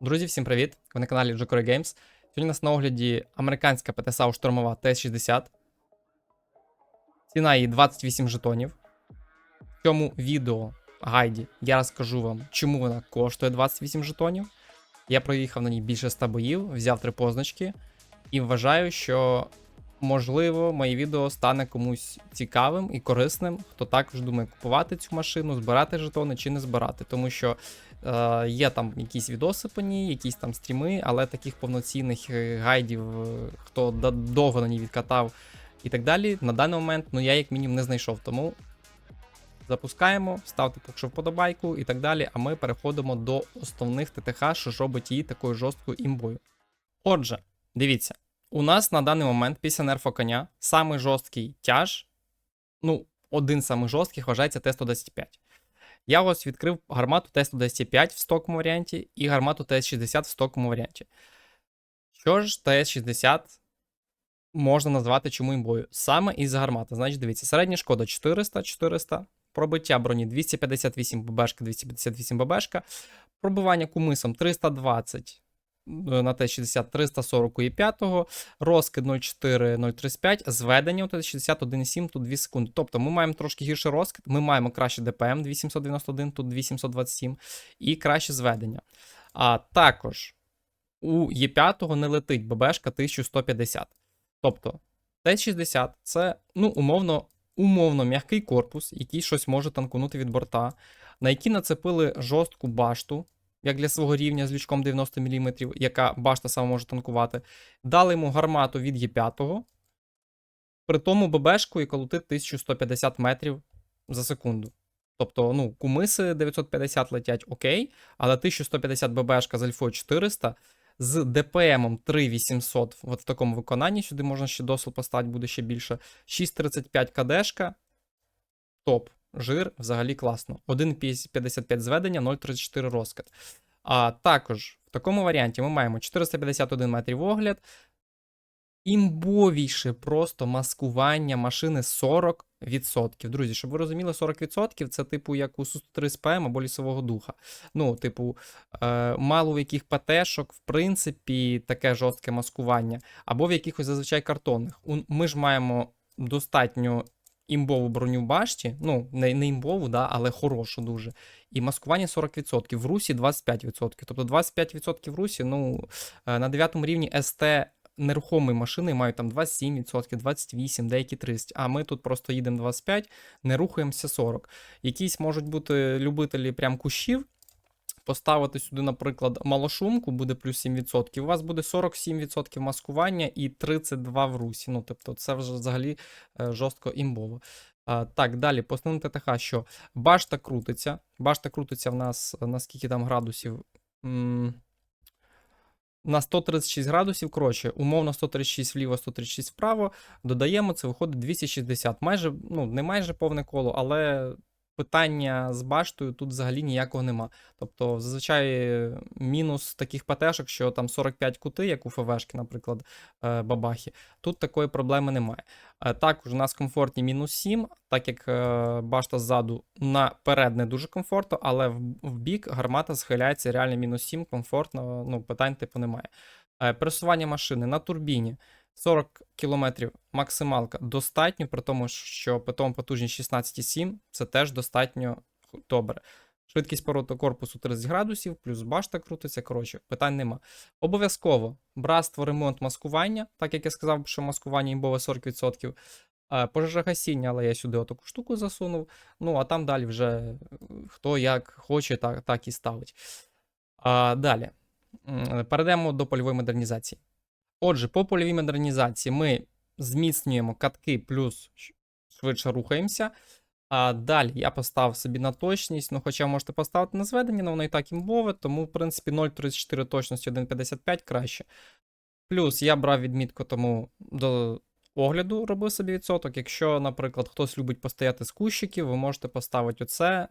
Друзі, всім привіт! Ви на каналі Jokuri Games. Сьогодні у нас на огляді американська ПТСАУ штурмова ТС-60. Ціна її 28 жетонів. В цьому відео гайді я розкажу вам, чому вона коштує 28 жетонів. Я проїхав на ній більше 100 боїв, взяв три позначки і вважаю, що можливо моє відео стане комусь цікавим і корисним, хто також думає купувати цю машину, збирати жетони чи не збирати. Тому що Е, є там якісь відоси по ній, якісь там стріми, але таких повноцінних е, гайдів, е, хто довго на ній відкатав і так далі, на даний момент ну я як мінімум не знайшов. Тому запускаємо, ставте поки що вподобайку і так далі. А ми переходимо до основних ТТХ, що ж робить її такою жорсткою імбою. Отже, дивіться, у нас на даний момент після нерфа коня самий жорсткий тяж, ну, один з самих жорстких вважається Т-115. Я ось відкрив гармату Т-125 в стоковому варіанті і гармату ТС-60 в стоковому варіанті. Що ж ТС-60 можна назвати чому імбою? Саме із гармати. Значить, дивіться, середня шкода 400, 400, пробиття броні 258 ББшка, 258 ББшка, пробивання кумисом 320 на Т-60 340 і 5, розкид 0,4, 035, зведення у Т-60 1,7, тут 2 секунди. Тобто ми маємо трошки гірший розкид, ми маємо краще ДПМ 2791, тут 2727 і краще зведення. А також у Є5 не летить ББшка 1150. Тобто Т-60 це ну, умовно, умовно м'який корпус, який щось може танкунути від борта, на який нацепили жорстку башту як для свого рівня з лючком 90 мм, яка башта сама може танкувати. Дали йому гармату від Є5, при тому ББшку і колотить 1150 метрів за секунду. Тобто, ну, кумиси 950 летять окей, але 1150 ББшка з альфою 400 з ДПМом 3800 от в такому виконанні, сюди можна ще досил поставити, буде ще більше. 635 КДшка, топ. Жир взагалі класно. 1,55 зведення, 0,34 розкид. А також в такому варіанті ми маємо 451 метрів огляд. Імбовіше просто маскування машини 40%. Друзі, щоб ви розуміли, 40% це типу як у Су-103 СПМ або лісового духа. Ну, типу, е, мало в яких ПТшок, в принципі, таке жорстке маскування, або в якихось зазвичай картонних. Ми ж маємо достатньо імбову броню в башті, ну, не, не імбову, да, але хорошу дуже. І маскування 40%, в Русі 25%. Тобто 25% в Русі, ну, е, на 9 рівні СТ нерухомої машини мають там 27%, 28%, деякі 30%. А ми тут просто їдемо 25%, не рухаємося 40%. Якісь можуть бути любителі прям кущів. Поставити сюди, наприклад, малошумку, буде плюс 7%. У вас буде 47% маскування і 32% в русі. Ну, тобто, це вже взагалі е, жорстко імбово. Так, далі, по основному ТТХ, що башта крутиться. Башта крутиться в нас на скільки там градусів? На 136 градусів, коротше, умовно 136 вліво, 136 вправо. Додаємо, це виходить 260. Майже, ну, не майже повне коло, але питання з баштою тут взагалі ніякого нема. Тобто, зазвичай мінус таких ПТшок, що там 45 кути, як у ФВшки, наприклад, е, бабахи. Тут такої проблеми немає. Е, Також у нас комфортні мінус 7, так як е, башта ззаду наперед не дуже комфортно, але в, бік гармата схиляється реально мінус 7, комфортно, ну, питань типу немає. Е, Пересування машини на турбіні 40 км максималка достатньо, при тому, що питом потужність 16,7 це теж достатньо добре. Швидкість повороту корпусу 30 градусів, плюс башта крутиться. Коротше, питань нема. Обов'язково братство, ремонт, маскування, так як я сказав, що маскування імбове 40%. Е, Пожежогасіння, але я сюди отаку штуку засунув. Ну, а там далі вже е, хто як хоче, так, так і ставить. А, далі. Перейдемо до польової модернізації. Отже, по польовій модернізації ми зміцнюємо катки плюс швидше рухаємося. А далі я поставив собі на точність, ну хоча можете поставити на зведення, але воно і так імбове, тому, в принципі, 0,34 точності 1,55 краще. Плюс я брав відмітку тому до огляду, робив собі відсоток. Якщо, наприклад, хтось любить постояти з кущиків, ви можете поставити оце.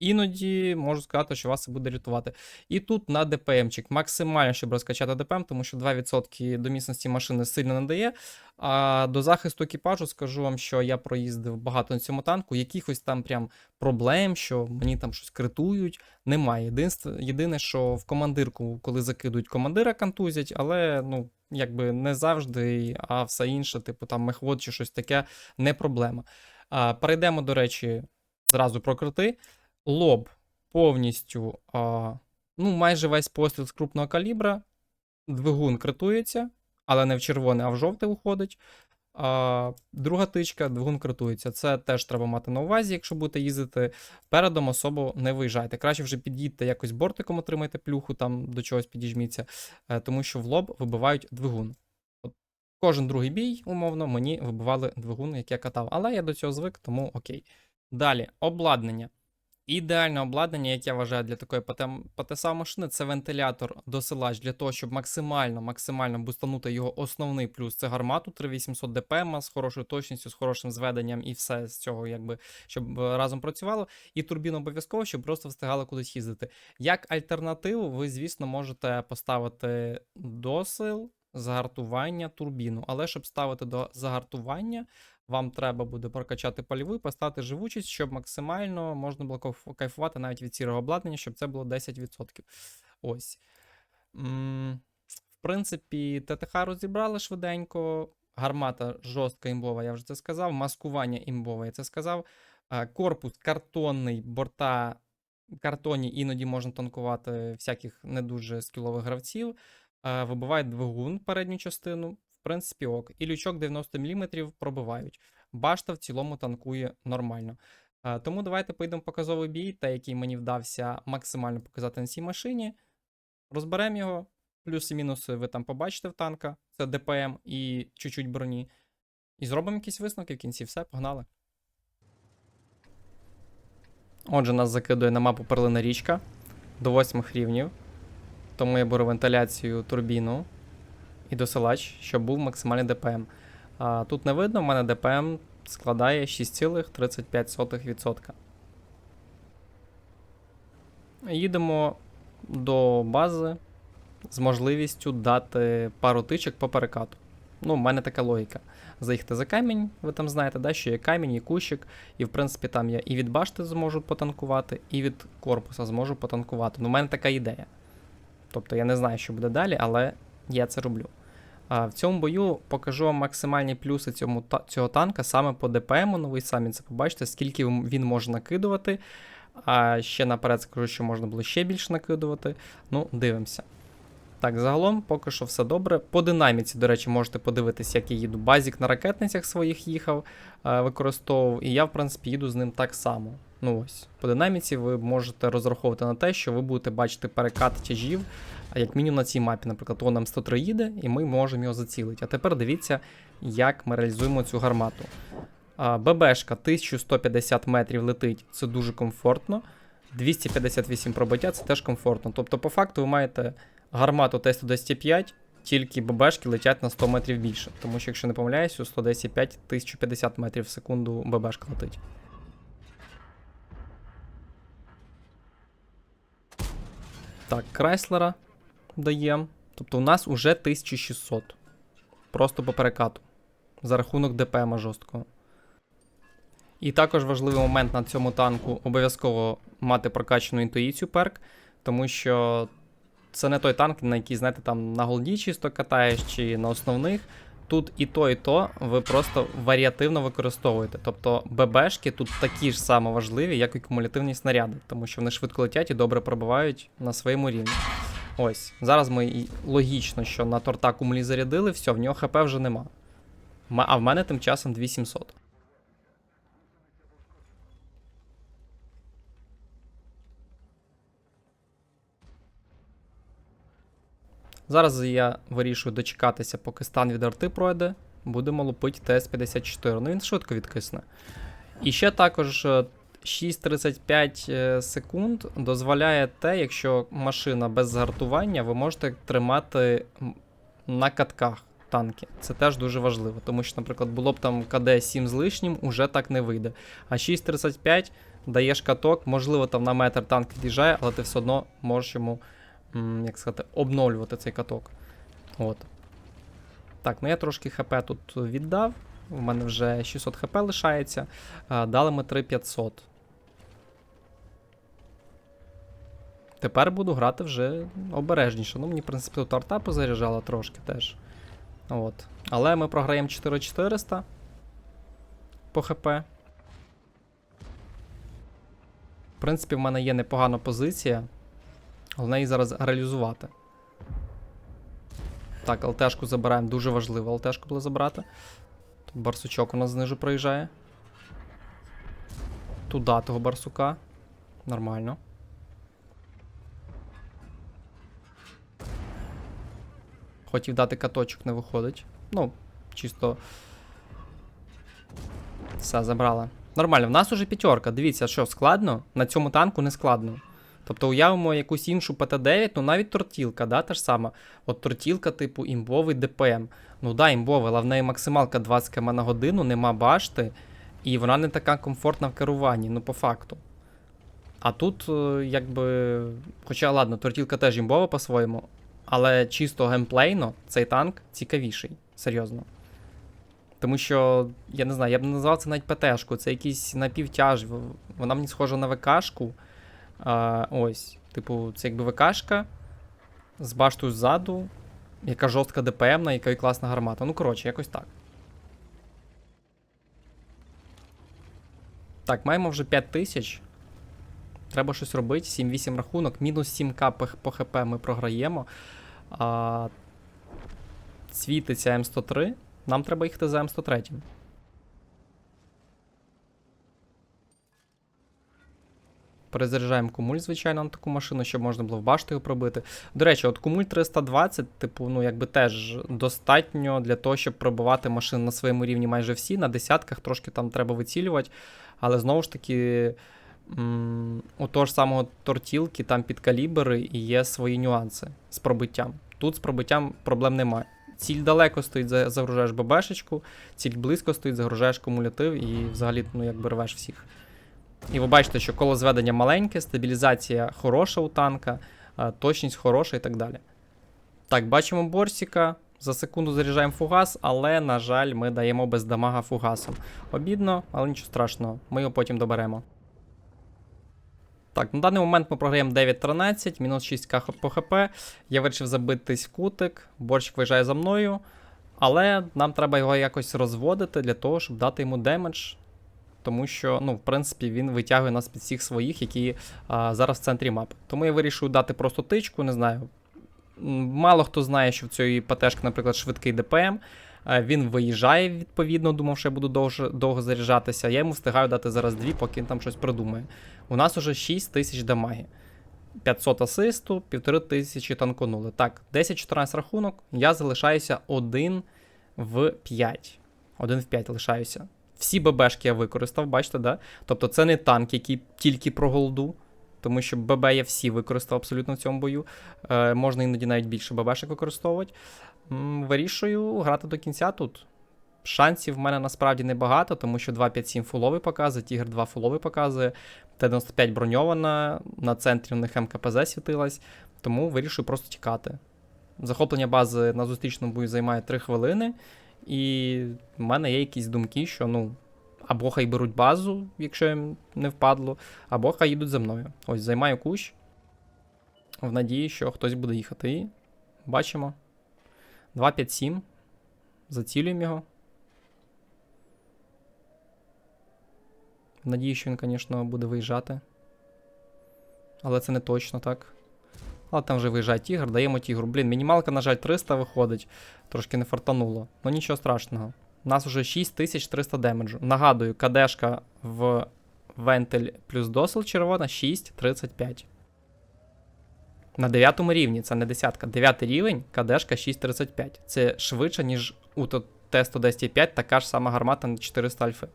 Іноді можу сказати, що вас це буде рятувати. І тут на ДПМчик максимально, щоб розкачати ДПМ, тому що 2% до міцності машини сильно не дає. А до захисту екіпажу скажу вам, що я проїздив багато на цьому танку. Якихось там прям проблем, що мені там щось критують, немає. Єдинство, єдине, що в командирку, коли закидують командира, контузять, але ну, якби не завжди, а все інше, типу там мехвод чи щось таке, не проблема. А, перейдемо, до речі, зразу про крити. Лоб повністю, а, ну, майже весь постріл з крупного калібра. Двигун критується, але не в червоне, а в жовте уходить. А, друга тичка, двигун критується. Це теж треба мати на увазі, якщо будете їздити. Передом особо не виїжджайте. Краще вже під'їдьте якось бортиком, отримайте плюху, там до чогось підіжміться, е, тому що в лоб вибивають двигун. От Кожен другий бій, умовно, мені вибивали двигун, як я катав. Але я до цього звик, тому окей. Далі, обладнання. Ідеальне обладнання, як я вважаю, для такої ПТСА машини, це вентилятор досилач для того, щоб максимально максимально бустанути його основний плюс. Це гармату 3800 ДПМ з хорошою точністю, з хорошим зведенням і все з цього, якби щоб е, разом працювало. І турбіну обов'язково, щоб просто встигали кудись їздити. Як альтернативу, ви, звісно, можете поставити досил. Загартування турбіну, але щоб ставити до загартування, вам треба буде прокачати польову і поставити живучість, щоб максимально можна було кайфувати навіть від сірого обладнання, щоб це було 10%. Ось. В принципі, ТТХ розібрали швиденько. Гармата жорстка імбова, я вже це сказав. Маскування імбове, я це сказав. Е, Корпус картонний, борта картонні, іноді можна танкувати всяких не дуже скілових гравців. Е, Вибивають двигун передню частину, принципі, ок. І лючок 90 мм пробивають. Башта в цілому танкує нормально. Е, Тому давайте поїдемо показовий бій, та який мені вдався максимально показати на цій машині. Розберемо його. Плюси і мінуси ви там побачите в танка. Це ДПМ і чуть-чуть броні. І зробимо якісь висновки в кінці. Все, погнали. Отже, нас закидує на мапу перлина річка до 8 рівнів. Тому я беру вентиляцію турбіну і досилач, щоб був максимальний ДПМ. А, тут не видно, в мене ДПМ складає 6,35%. Їдемо до бази з можливістю дати пару тичок по перекату. Ну, в мене така логіка. Заїхати за камінь, ви там знаєте, да, що є камінь, і кущик, і в принципі там я і від башти зможу потанкувати, і від корпуса зможу потанкувати. Ну, в мене така ідея. Тобто я не знаю, що буде далі, але я це роблю. В цьому бою покажу вам максимальні плюси цьому, цього танка саме по ДПМу. Ну ви самі це побачите, скільки він може накидувати. А ще наперед скажу, що можна було ще більше накидувати. Ну, дивимося. Так, загалом поки що все добре. По динаміці, до речі, можете подивитися, як я їду. Базік на ракетницях своїх їхав, використовував, і я, в принципі, їду з ним так само. Ну ось, по динаміці ви можете розраховувати на те, що ви будете бачити перекат тяжів, а як мінімум на цій мапі, наприклад, он нам 103 їде, і ми можемо його зацілити. А тепер дивіться, як ми реалізуємо цю гармату. ББшка 1150 метрів летить, це дуже комфортно. 258 пробиття це теж комфортно. Тобто, по факту, ви маєте гармату Т-110-5, тільки ББшки летять на 100 метрів більше. Тому що, якщо не помиляюсь, у 110-5 1050 метрів в секунду ББшка летить. Так, Крайслера даємо. Тобто у нас уже 1600. Просто по перекату. За рахунок ДПМа жорсткого. І також важливий момент на цьому танку обов'язково мати прокачану інтуїцію перк, тому що це не той танк, на який, знаєте, там на голді чисто катаєш чи на основних. Тут і то, і то ви просто варіативно використовуєте. Тобто ББшки тут такі ж само важливі, як і кумулятивні снаряди, тому що вони швидко летять і добре пробивають на своєму рівні. Ось, зараз ми і логічно, що на торта кумулі зарядили, все, в нього ХП вже нема. А в мене тим часом 2700. Зараз я вирішую дочекатися, поки стан від арти пройде. Будемо лупити ТС-54. Ну він швидко відкисне. І ще також е, 6,35 е, секунд дозволяє те, якщо машина без згартування, ви можете тримати на катках танки. Це теж дуже важливо, тому що, наприклад, було б там КД 7 з лишнім, уже так не вийде. А 6,35 даєш каток, можливо, там на метр танк від'їжджає, але ти все одно можеш йому, як сказати, обновлювати цей каток. От. Так, ну я трошки ХП тут віддав. У мене вже 600 ХП лишається. Дали ми 3500. Тепер буду грати вже обережніше. Ну, мені, в принципі, тут арта позаряджала трошки теж. От. Але ми програємо 4400 по ХП. В принципі, в мене є непогана позиція. Головне її зараз реалізувати. Так, ЛТшку забираємо. Дуже важливо ЛТшку було забрати. Тут барсучок у нас знизу проїжджає. Туда того барсука. Нормально. Хотів дати каточок, не виходить. Ну, чисто. Все, забрала. Нормально, в нас уже п'ятерка. Дивіться, що складно? На цьому танку не складно. Тобто уявимо якусь іншу ПТ-9, ну навіть тортілка, да, та ж сама. От тортілка, типу, імбовий ДПМ. Ну да, імбовий, але в неї максималка 20 км на годину, нема башти, і вона не така комфортна в керуванні, ну по факту. А тут, е, якби. Хоча, ладно, тортілка теж імбова по-своєму, але чисто геймплейно цей танк цікавіший, серйозно. Тому що, я не знаю, я б не назвав це навіть ПТшку, це якийсь напівтяж. Вона мені схожа на ВКшку. А, ось, типу, це якби ВКшка з баштою ззаду, яка жорстка ДПМна, яка і класна гармата. Ну, коротше, якось так. Так, маємо вже 5 тисяч. Треба щось робити. 7-8 рахунок, мінус 7к по, ХП ми програємо. А, світиться М103. Нам треба їхати за М103. Перезаряджаємо кумуль, звичайно, на таку машину, щоб можна було в башту його пробити. До речі, от кумуль 320, типу, ну якби теж достатньо для того, щоб пробивати машини на своєму рівні майже всі. На десятках трошки там треба вицілювати. Але знову ж таки, у того ж самого тортілки, там під калібри і є свої нюанси з пробиттям. Тут з пробиттям проблем немає. Ціль далеко стоїть, загружаєш ББшечку, ціль близько стоїть, загружаєш кумулятив і взагалі ну, якби рвеш всіх. І ви бачите, що коло зведення маленьке, стабілізація хороша у танка, точність хороша і так далі. Так, бачимо борсіка. За секунду заряджаємо фугас, але, на жаль, ми даємо без дамага фугасом. Обідно, але нічого страшного, ми його потім доберемо. Так, на даний момент ми програємо 9-13, мінус 6к по ХП. Я вирішив забитись в кутик, борщик виїжджає за мною. Але нам треба його якось розводити для того, щоб дати йому демедж. Тому що, ну, в принципі, він витягує нас під всіх своїх, які а, зараз в центрі мапи. Тому я вирішую дати просто тичку, не знаю. Мало хто знає, що в цієї ПТшки, наприклад, швидкий ДПМ. Е, Він виїжджає відповідно, думав, що я буду довго, довго заряджатися. Я йому встигаю дати зараз дві, поки він там щось придумає. У нас уже 6 тисяч дамаги. 500 асисту, 1500 танконули. Так, 10-14 рахунок, я залишаюся 1 в 5. 1 в 5 лишаюся. Всі ББшки я використав, бачите, да? Тобто це не танк, який тільки про голду, тому що ББ я всі використав абсолютно в цьому бою. Е, можна іноді навіть більше ББшек використовувати. М, вирішую грати до кінця тут. Шансів в мене насправді небагато, тому що 2.5.7 фуловий показує, Тігр 2 фуловий показує, Т-95 броньована, на центрі у них МКПЗ світилась, тому вирішую просто тікати. Захоплення бази на зустрічному бою займає 3 хвилини, і в мене є якісь думки, що ну, або хай беруть базу, якщо їм не впадло, або хай їдуть за мною. Ось займаю кущ в надії, що хтось буде їхати. І бачимо. 257. Зацілюємо його. В надії, що він, звісно, буде виїжджати. Але це не точно так. Але там вже виїжджає тігр, даємо тігру. Блін, мінімалка, на жаль, 300 виходить. Трошки не фартануло. Ну нічого страшного. У нас вже 6300 демеджу. Нагадую, кадешка в вентиль плюс досил червона 6,35. На 9 рівні, це не десятка. 9 рівень, кадешка 6,35. Це швидше, ніж у Т-110,5, така ж сама гармата на 400 альфи.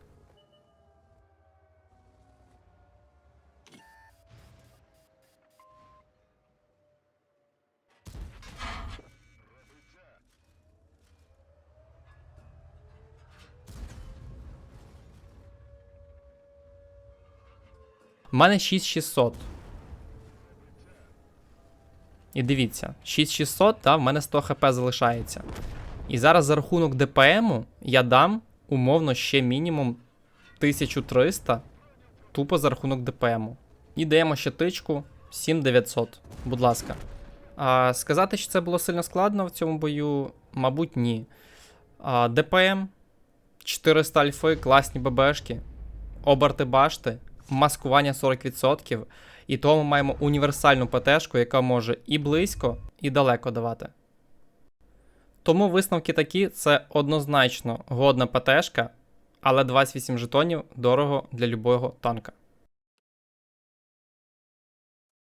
У мене 6600. І дивіться, 6600, та, в мене 100 хп залишається. І зараз за рахунок ДПМу я дам умовно ще мінімум 1300 тупо за рахунок ДПМу. І даємо ще тичку 7900. Будь ласка. А, сказати, що це було сильно складно в цьому бою, мабуть, ні. А, ДПМ, 400 альфи, класні ББшки, оберти башти, маскування 40%. І тому ми маємо універсальну ПТшку, яка може і близько, і далеко давати. Тому висновки такі: це однозначно годна ПТшка, але 28 жетонів дорого для любого танка.